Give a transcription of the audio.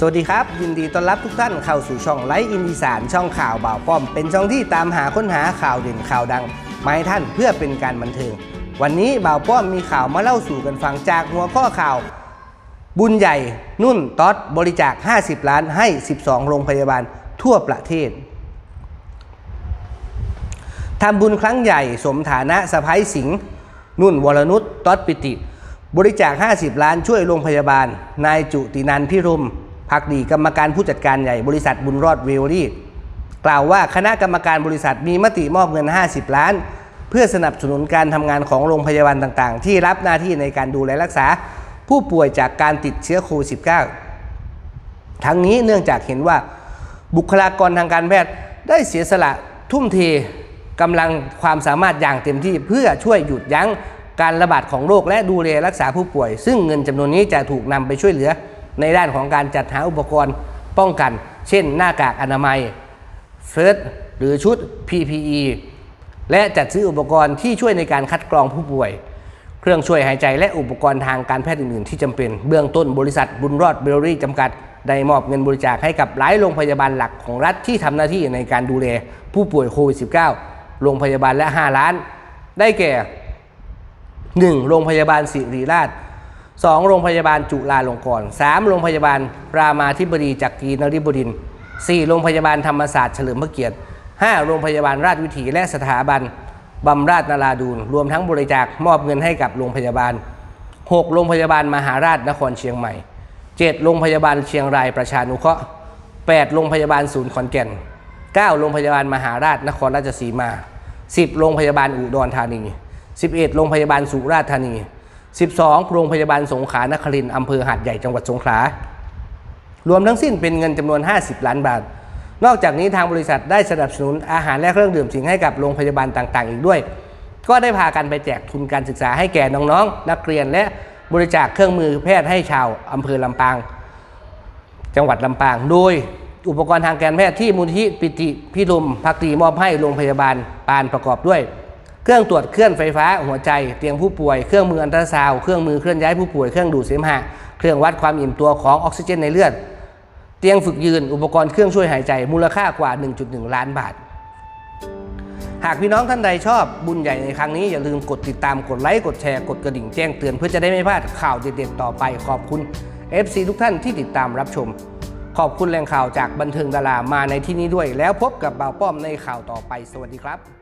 สวัสดีครับ ยินดีต้อนรับทุกท่านเข้าสู่ช่องไลฟ์อินดีสานช่องข่าวบ่าวป้อม เป็นช่องที่ตามหาค้นหาข่าวเด่นข่าวดังมาให้ท่านเพื่อเป็นการบันเทิง วันนี้บ่าวป้อมมีข่าวมาเล่าสู่กันฟังจากหัวข้อข่าว บุญใหญ่นุ่นต๊อดบริจาค 50 ล้านให้ 12 โรงพยาบาลทั่วประเทศทำบุญครั้งใหญ่สมฐานะสะพ้ายสิงห์นุ่นวรนุชต๊อดปิติ บริจาค 50 ล้านช่วยโรงพยาบาล นายจุตินันท์พิรุม พักดีกรรมการผู้จัดการใหญ่บริษัทบุญรอดเวลลี่ กล่าวว่าคณะกรรมการบริษัทมีมติมอบเงิน 50 ล้าน เพื่อสนับสนุนการทำงานของโรงพยาบาลต่างๆ ที่รับหน้าที่ในการดูแลรักษา ผู้ป่วยจากการติดเชื้อโควิด -19 ทั้งนี้เนื่องจากเห็นว่าบุคลากรทางการแพทย์ได้เสียสละทุ่มเทกำลังความสามารถอย่างเต็มที่เพื่อช่วยหยุดยั้งการระบาดของโรคและดูแลรักษาผู้ป่วย ซึ่งเงินจำนวนนี้จะถูกนำไปช่วยเหลือ ในด้านของการจัดหาอุปกรณ์ป้องกัน เช่น หน้ากากอนามัยเฟิร์สหรือชุด PPE และจัดซื้ออุปกรณ์ที่ช่วยในการคัดกรองผู้ป่วย เครื่องช่วยหายใจและอุปกรณ์ทางการแพทย์อื่นๆ ที่จำเป็น เบื้องต้นบริษัทบุญรอดเบลลี่จำกัด ได้มอบเงินบริจาคให้กับหลายโรงพยาบาลหลักของรัฐที่ทำหน้าที่ในการดูแลผู้ป่วยโควิด -19 โรงพยาบาลละ 5 ล้าน ได้แก่ 1. โรงพยาบาลศิริราช 2. โรงพยาบาลจุฬาลงกรณ์ 3. โรงพยาบาลรามาธิบดีจักรีนฤบดินทร์ 4. โรงพยาบาลธรรมศาสตร์เฉลิมพระเกียรติ 5. โรงพยาบาลราชวิถีและสถาบันบำราศนาราดูนรวมทั้งบริจาคมอบเงินให้กับโรงพยาบาล 6. โรงพยาบาลมหาราชนครเชียงใหม่ 7. โรงพยาบาลเชียงรายประชานุเคราะห์ 8. โรงพยาบาลศูนย์ขอนแก่น 9. โรงพยาบาลมหาราชนครราชสีมา 10. โรงพยาบาลอุดรธานี 11 โรงพยาบาลสุราษฎร์ธานี 12 โรงพยาบาลสงขลานครินอำเภอหาดใหญ่จังหวัดสงขลารวมทั้งสิ้นเป็นเงินจำนวน 50 ล้านบาท นอกจากนี้ทางบริษัทได้สนับสนุนอาหารและเครื่องดื่มสิ่งให้กับโรงพยาบาลต่างๆ อีกด้วย ก็ได้พากันไปแจกทุนการศึกษาให้แก่น้องๆ นักเรียนและบริจาคเครื่องมือแพทย์ให้ชาวอำเภอลำปาง จังหวัดลำปาง โดยอุปกรณ์ทางการแพทย์ที่มูลที่ปิติพิรุมพักดีมอบให้โรงพยาบาลปานประกอบด้วย เครื่องตรวจเคลื่อนไฟฟ้าหัวใจเตียงผู้ป่วย เครื่องมืออันตราซาวเครื่องมือเคลื่อนย้ายผู้ป่วยเครื่องดูดเสมหะเครื่องวัดความอิ่มตัวของออกซิเจนในเลือด เตียงฝึกยืนอุปกรณ์เครื่องช่วยหายใจมูลค่ากว่า 1.1 ล้านบาท หากพี่น้องท่านใดชอบบุญใหญ่ในครั้งนี้ อย่าลืมกดติดตามกดไลค์กดแชร์กดกระดิ่งแจ้งเตือนเพื่อจะได้ไม่พลาดข่าวเด็ดๆต่อไปขอบคุณ FC ทุกท่านที่ติดตามรับชม ขอบคุณแหล่งข่าวจากบันเทิงดารามาในที่นี้ด้วย แล้วพบกับบ่าวป้อมในข่าวต่อไป สวัสดีครับ